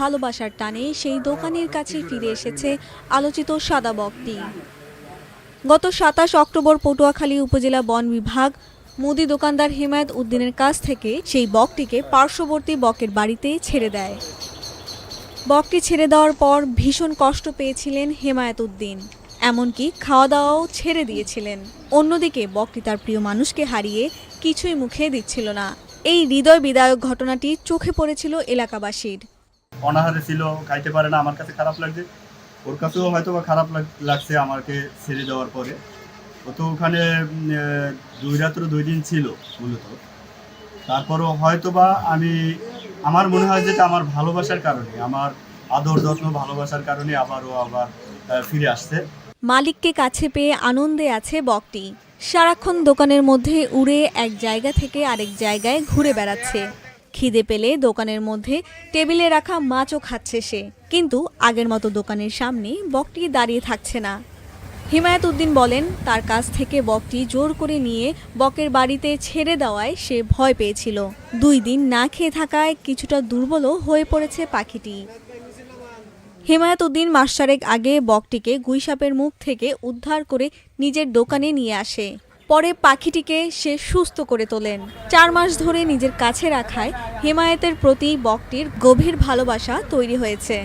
ভালোবাসার টানে সেই দোকানের কাছে ফিরে এসেছে আলোচিত সাদা বকটি গত সাতাশ অক্টোবর পটুয়াখালী উপজেলা বন বিভাগ, মুদি দোকানদার হেমায়ত উদ্দিনের কাছ থেকে সেই বকটিকে পার্শ্ববর্তী বকের বাড়িতে ছেড়ে দেয়। বকটি ছেড়ে দেওয়ার পর ভীষণ কষ্ট পেয়েছিলেন হেমায়ত উদ্দিন। এমনকি খাওয়া দাওয়াও ছেড়ে দিয়েছিলেন। অন্যদিকে বকটি তার প্রিয় মানুষকে হারিয়ে কিছুই মুখে দিচ্ছিল না। এই হৃদয় বিদায়ক ঘটনাটি চোখে পড়েছিল এলাকাবাসীর। অনাহারে ছিল, খাইতে পারে না, আমার কাছে খারাপ লাগছে। ওর কাছেও হয়তো বা খারাপ লাগ- লাগছে আমাকে ছেড়ে দেওয়ার পরে। ও তো ওখানে দুই রাত্র দুই দিন ছিল মূলত। তারপরও হয়তো বা আমি, আমার মনে হয় যেটা আমার ভালোবাসার কারণে, আমার আদর যত্ন ভালোবাসার কারণে আবারও আবার ফিরে আসছে। মালিককে কাছে পেয়ে আনন্দে আছে বকটি। সারাক্ষণ দোকানের মধ্যে উড়ে এক জায়গা থেকে আরেক জায়গায় ঘুরে বেড়াচ্ছে। খিদে পেলে দোকানের মধ্যে টেবিলে রাখা মাছও খাচ্ছে সে। কিন্তু আগের মতো দোকানের সামনে বকটি দাঁড়িয়ে থাকছে না। হিমায়ত উদ্দিন বলেন, তার কাছ থেকে বকটি জোর করে নিয়ে বকের বাড়িতে ছেড়ে দেওয়ায় সে ভয় পেয়েছিল। দুই দিন না খেয়ে থাকায় কিছুটা দুর্বলও হয়ে পড়েছে পাখিটি। হেমায়ত উদ্দিন মাস আগে বকটিকে গুইসাপের মুখ থেকে উদ্ধার করে নিজের দোকানে নিয়ে আসে। পরে পাখিটিকে সে সুস্থ করে তোলেন। চার মাস ধরে নিজের কাছে রাখায় হেমায়েতের প্রতি বকটির গভীর ভালোবাসা তৈরি হয়েছে।